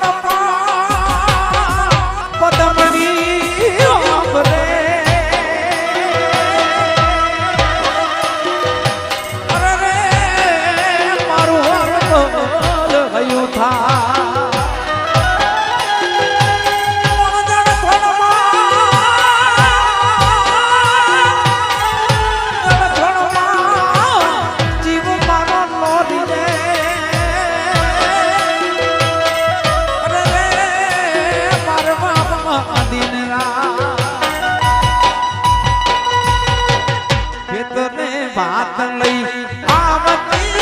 para, para. ખેતરને વાત લઈ આવતી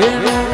Venus.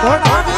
કડલા